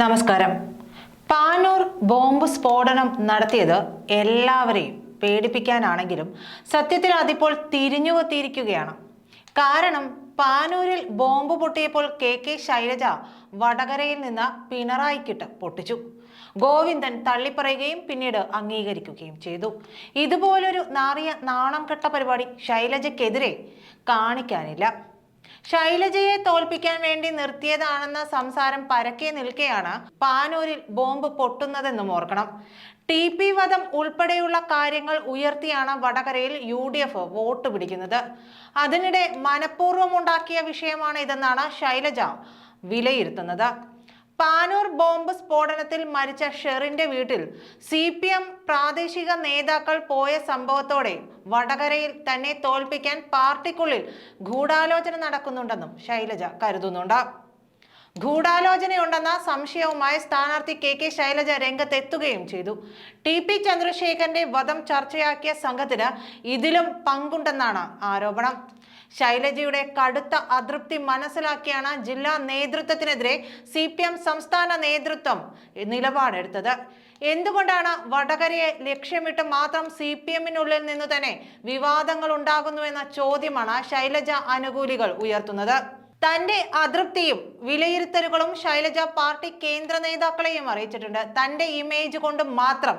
നമസ്കാരം. പാനൂർ ബോംബ് സ്ഫോടനം നടത്തിയത് എല്ലാവരെയും പേടിപ്പിക്കാനാണെങ്കിലും സത്യത്തിൽ അതിപ്പോൾ തിരിഞ്ഞുകൊത്തിയിരിക്കുകയാണ് കാരണം പാനൂരിൽ ബോംബ് പൊട്ടിയപ്പോൾ കെ കെ ശൈലജ വടകരയിൽ നിന്ന് പിണറായിക്കിട്ട് പൊട്ടിച്ചു. ഗോവിന്ദൻ തള്ളിപ്പറയുകയും പിന്നീട് അംഗീകരിക്കുകയും ചെയ്തു. ഇതുപോലൊരു നാറിയ നാണം കെട്ട പരിപാടി ശൈലജയ്ക്കെതിരെ കാണിക്കാനില്ല. ശൈലജയെ തോൽപ്പിക്കാൻ വേണ്ടി നിർത്തിയതാണെന്ന സംസാരം പരക്കെ നിൽക്കെയാണ് പാനൂരിൽ ബോംബ് പൊട്ടുന്നതെന്നും ഓർക്കണം. ടി പി വധം ഉൾപ്പെടെയുള്ള കാര്യങ്ങൾ ഉയർത്തിയാണ് വടകരയിൽ യു ഡി എഫ് വോട്ട് പിടിക്കുന്നത്. അതിനിടെ മനഃപൂർവം ഉണ്ടാക്കിയ വിഷയമാണ് ഇതെന്നാണ് ശൈലജ വിലയിരുത്തുന്നത്. പാനൂർ ബോംബ് സ്ഫോടനത്തിൽ മരിച്ച ഷെറിന്റെ വീട്ടിൽ സി പി എം പ്രാദേശിക നേതാക്കൾ പോയ സംഭവത്തോടെ വടകരയിൽ തന്നെ തോൽപ്പിക്കാൻ പാർട്ടിക്കുള്ളിൽ ഗൂഢാലോചന നടക്കുന്നുണ്ടെന്നും ശൈലജ കരുതുന്നുണ്ട്. ഗൂഢാലോചനയുണ്ടെന്ന സംശയവുമായി സ്ഥാനാർത്ഥി കെ കെ ശൈലജ രംഗത്തെത്തുകയും ചെയ്തു. ടി പി ചന്ദ്രശേഖരന്റെ വധം ചർച്ചയാക്കിയ സംഘത്തിന് ഇതിലും പങ്കുണ്ടെന്നാണ് ആരോപണം. ശൈലജയുടെ കടുത്ത അതൃപ്തി മനസ്സിലാക്കിയാണ് ജില്ലാ നേതൃത്വത്തിനെതിരെ സി സംസ്ഥാന നേതൃത്വം നിലപാടെടുത്തത്. എന്തുകൊണ്ടാണ് വടകരയെ ലക്ഷ്യമിട്ട് മാത്രം സി പി എമ്മിനുള്ളിൽ നിന്ന് തന്നെ വിവാദങ്ങൾ ഉണ്ടാകുന്നുവെന്ന ചോദ്യമാണ് ശൈലജ അനുകൂലികൾ ഉയർത്തുന്നത്. തന്റെ അതൃപ്തിയും വിലയിരുത്തലുകളും ശൈലജ പാർട്ടി കേന്ദ്ര നേതാക്കളെയും അറിയിച്ചിട്ടുണ്ട്. തന്റെ ഇമേജ് കൊണ്ട് മാത്രം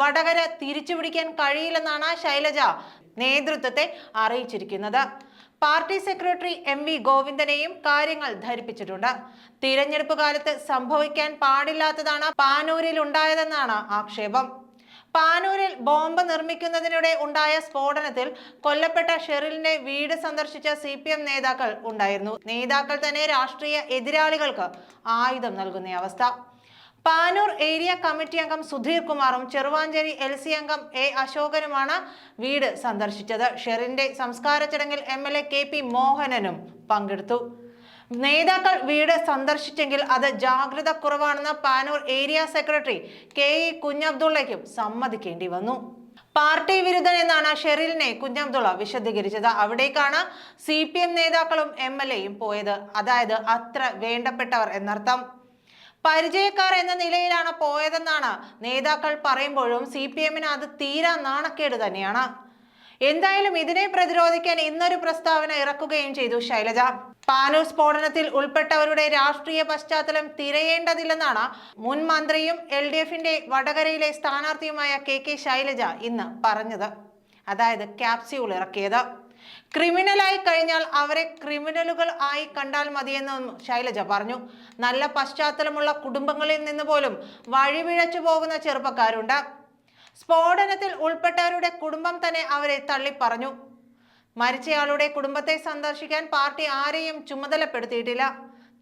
വടകര തിരിച്ചുപിടിക്കാൻ കഴിയില്ലെന്നാണ് ശൈലജ നേതൃത്വത്തെ അറിയിച്ചിരിക്കുന്നത്. പാർട്ടി സെക്രട്ടറി എം വി ഗോവിന്ദനെയും കാര്യങ്ങൾ ധരിപ്പിച്ചിട്ടുണ്ട്. തിരഞ്ഞെടുപ്പ് കാലത്ത് സംഭവിക്കാൻ പാടില്ലാത്തതാണ് പാനൂരിൽ ഉണ്ടായതെന്നാണ് ആക്ഷേപം. പാനൂരിൽ ബോംബ് നിർമ്മിക്കുന്നതിനിടെ ഉണ്ടായ സ്ഫോടനത്തിൽ കൊല്ലപ്പെട്ട ഷെറിലിന്റെ വീട് സന്ദർശിച്ച സി പി എം നേതാക്കൾ ഉണ്ടായിരുന്നു. നേതാക്കൾ തന്നെ രാഷ്ട്രീയ എതിരാളികൾക്ക് ആയുധം നൽകുന്ന അവസ്ഥ. പാനൂർ ഏരിയ കമ്മിറ്റി അംഗം സുധീർ കുമാറും ചെറുവാഞ്ചേരി എൽ സി അംഗം എ അശോകനുമാണ് വീട് സന്ദർശിച്ചത്. ഷെറിന്റെ സംസ്കാര ചടങ്ങിൽ M L A K P മോഹനനും പങ്കെടുത്തു. നേതാക്കൾ വീട് സന്ദർശിച്ചെങ്കിൽ അത് ജാഗ്രത കുറവാണെന്ന് Panoor area secretary K E കുഞ്ഞബ്ദുള്ളയ്ക്കും സമ്മതിക്കേണ്ടി വന്നു. പാർട്ടി വിരുദ്ധൻ എന്നാണ് ഷെറിലിനെ കുഞ്ഞബ്ദുള്ള വിശദീകരിച്ചത്. അവിടേക്കാണ് സി പി എം നേതാക്കളും എം എൽ എയും പോയത്. അതായത് അത്ര വേണ്ടപ്പെട്ടവർ എന്നർത്ഥം. പരിചയക്കാർ എന്ന നിലയിലാണ് പോയതെന്നാണ് നേതാക്കൾ പറയുമ്പോഴും സി പി എമ്മിന് അത് തീരാ നാണക്കേട് തന്നെയാണ്. എന്തായാലും ഇതിനെ പ്രതിരോധിക്കാൻ ഇന്നൊരു പ്രസ്താവന ഇറക്കുകയും ചെയ്തു ശൈലജ. പാനൂർ സ്ഫോടനത്തിൽ ഉൾപ്പെട്ടവരുടെ രാഷ്ട്രീയ പശ്ചാത്തലം തിരയേണ്ടതില്ലെന്നാണ് മുൻ മന്ത്രിയും എൽ ഡി എഫിന്റെ വടകരയിലെ സ്ഥാനാർത്ഥിയുമായ കെ കെ ശൈലജ ഇന്ന് പറഞ്ഞത്. അതായത് ക്യാപ്സ്യൂൾ ഇറക്കിയത്. ക്രിമിനലായി കഴിഞ്ഞാൽ അവരെ ക്രിമിനലുകൾ ആയി കണ്ടാൽ മതിയെന്നും ശൈലജ പറഞ്ഞു. നല്ല പശ്ചാത്തലമുള്ള കുടുംബങ്ങളിൽ നിന്ന് പോലും വഴിവിഴച്ചു പോകുന്ന ചെറുപ്പക്കാരുണ്ട്. സ്ഫോടനത്തിൽ ഉൾപ്പെട്ടവരുടെ കുടുംബം തന്നെ അവരെ തള്ളിപ്പറഞ്ഞു മരിച്ചയാളുടെ കുടുംബത്തെ സന്ദർശിക്കാൻ പാർട്ടി ആരെയും ചുമതലപ്പെടുത്തിയിട്ടില്ല.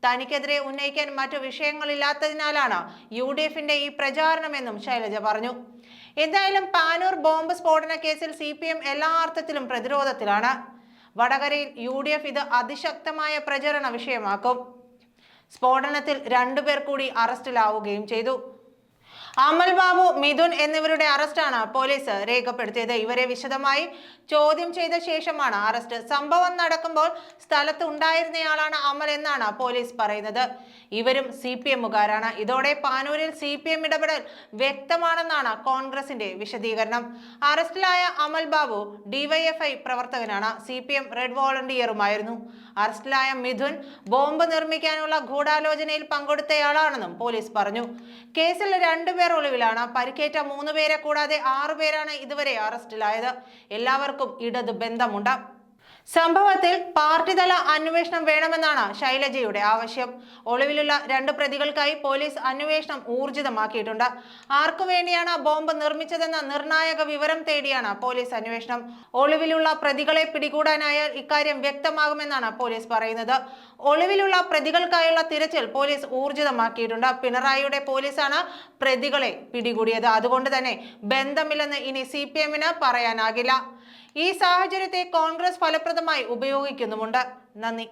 തനിക്കെതിരെ ഉന്നയിക്കാൻ മറ്റു വിഷയങ്ങളില്ലാത്തതിനാലാണ് യു ഡി എഫിന്റെ ഈ പ്രചാരണമെന്നും ശൈലജ പറഞ്ഞു. എന്തായാലും പാനൂർ ബോംബ് സ്ഫോടന കേസിൽ സി പി എം എല്ലാ അർത്ഥത്തിലും പ്രതിരോധത്തിലാണ്. വടകരയിൽ യു ഡി എഫ് ഇത് അതിശക്തമായ പ്രചരണ വിഷയമാക്കും. സ്ഫോടനത്തിൽ രണ്ടുപേർ കൂടി അറസ്റ്റിലാവുകയും ചെയ്തു. അമൽ ബാബു മിഥുൻ എന്നിവരുടെ അറസ്റ്റാണ് പോലീസ് രേഖപ്പെടുത്തിയത്. ഇവരെ വിശദമായി ചോദ്യം ചെയ്ത ശേഷമാണ് അറസ്റ്റ്. സംഭവം നടക്കുമ്പോൾ സ്ഥലത്ത് ഉണ്ടായിരുന്നയാളാണ് അമൽ എന്നാണ് പോലീസ് പറയുന്നത്. ഇവരും സി പി എമ്മുകാരാണ്. ഇതോടെ പാനൂരിൽ സി പി എം ഇടപെടൽ വ്യക്തമാണെന്നാണ് കോൺഗ്രസിന്റെ വിശദീകരണം. അറസ്റ്റിലായ അമൽ ബാബു ഡിവൈഎഫ്ഐ പ്രവർത്തകനാണ്. സി പി എം റെഡ് വോളണ്ടിയറുമായിരുന്നു. അറസ്റ്റിലായ മിഥുൻ ബോംബ് നിർമ്മിക്കാനുള്ള ഗൂഢാലോചനയിൽ പങ്കെടുത്തയാളാണെന്നും പോലീസ് പറഞ്ഞു. കേസിൽ രണ്ടുപേർ ഒളിവിലാണ്. പരിക്കേറ്റ മൂന്ന് പേരെ കൂടാതെ ആറുപേരാണ് ഇതുവരെ അറസ്റ്റിലായത്. എല്ലാവർക്കും ഇടത് ബന്ധമുണ്ട്. സംഭവത്തിൽ പാർട്ടിതല അന്വേഷണം വേണമെന്നാണ് ശൈലജയുടെ ആവശ്യം. ഒളിവിലുള്ള രണ്ട് പ്രതികൾക്കായി പോലീസ് അന്വേഷണം ഊർജിതമാക്കിയിട്ടുണ്ട്. ആർക്കു വേണ്ടിയാണ് ബോംബ് നിർമ്മിച്ചതെന്ന നിർണായക വിവരം തേടിയാണ് പോലീസ് അന്വേഷണം. ഒളിവിലുള്ള പ്രതികളെ പിടികൂടാനായാൽ ഇക്കാര്യം വ്യക്തമാകുമെന്നാണ് പോലീസ് പറയുന്നത്. ഒളിവിലുള്ള പ്രതികൾക്കായുള്ള തിരച്ചിൽ പോലീസ് ഊർജിതമാക്കിയിട്ടുണ്ട്. പിണറായിയുടെ പോലീസാണ് പ്രതികളെ പിടികൂടിയത്. അതുകൊണ്ട് തന്നെ ബന്ധമില്ലെന്ന് ഇനി സി പറയാനാകില്ല. ഈ സാഹചര്യത്തെ കോൺഗ്രസ് ഫലപ്രദമായി ഉപയോഗിക്കുന്നുമുണ്ട്. നന്ദി.